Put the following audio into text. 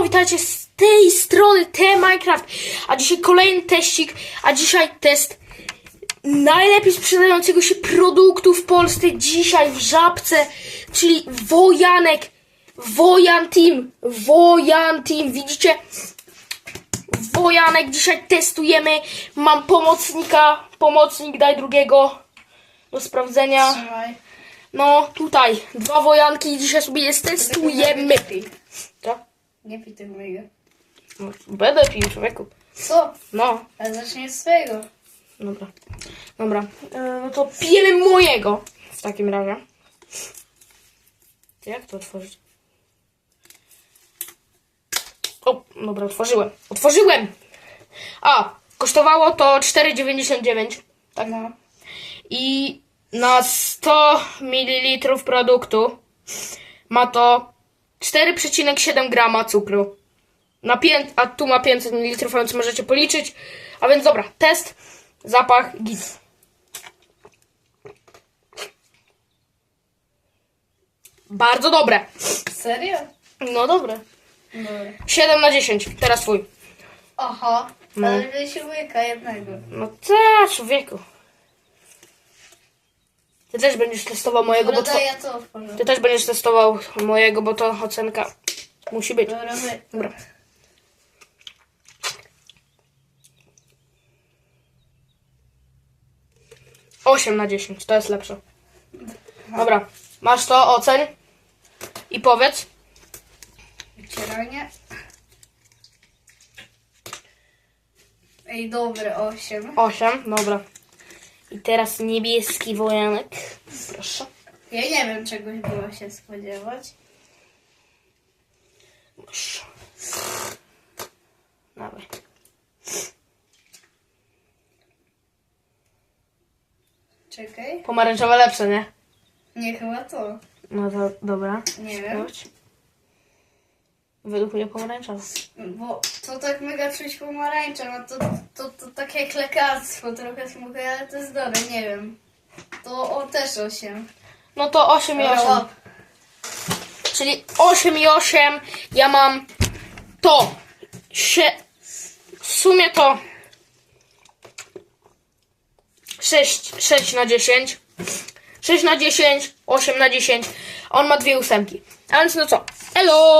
Siemano, witajcie z tej strony T Minecraft, a dzisiaj kolejny teścik, a dzisiaj test najlepiej sprzedającego się produktu w Polsce dzisiaj w Żabce, czyli Wojanek, Wojan Team, Wojan Team, widzicie? Wojanek, dzisiaj testujemy, mam pomocnika, pomocnik daj drugiego do sprawdzenia, no tutaj, dwa Wojanki, dzisiaj sobie je testujemy. Co? Nie pij tego mojego. No, Będę pił, człowieku. Co? No, Ale zacznij z swojego. dobra. Dobra, e, no to pijemy mojego. W takim razie. Jak to otworzyć? O, dobra, otworzyłem. Otworzyłem! A, kosztowało to 4,99. Tak. No. I na 100 ml produktu ma to 4,7 grama cukru. Na pię- a tu ma 500 ml, więc możecie policzyć. A więc dobra, test, zapach, git. Bardzo dobre. Serio? No dobre. Dobra. 7 na 10. Teraz twój. Aha. No. Ale weź łyka jednego. No ta, człowieku. Ty też będziesz testował mojego, bo Dobra, to... ja otworzę. Ty też będziesz testował mojego, bo to ocenka musi być. Dobra. Dobra. Osiem na 10, to jest lepsze. Dobra, masz to, oceń i powiedz. Wycieranie. Ej, dobre, 8. 8, dobra. I teraz niebieski wojanek. Proszę. Ja nie wiem, czegoś było się spodziewać. Masz. Dawaj. Czekaj. Pomarańczowe lepsze, nie? Nie, chyba to. No to dobra. Nie wiem. Sprawdź. Według mnie pomarańczowe. Bo to tak mega czuć pomarańcza, no to, to, to takie klekarstwo trochę smakuje, ale to jest dobre, nie wiem. To o, też 8. No to 8 i 8. Czyli 8 i 8. Ja mam to. Sie... W sumie to 6, 6 na 10. 6 na 10, 8 na 10. On ma dwie ósemki. A więc no co? Elo!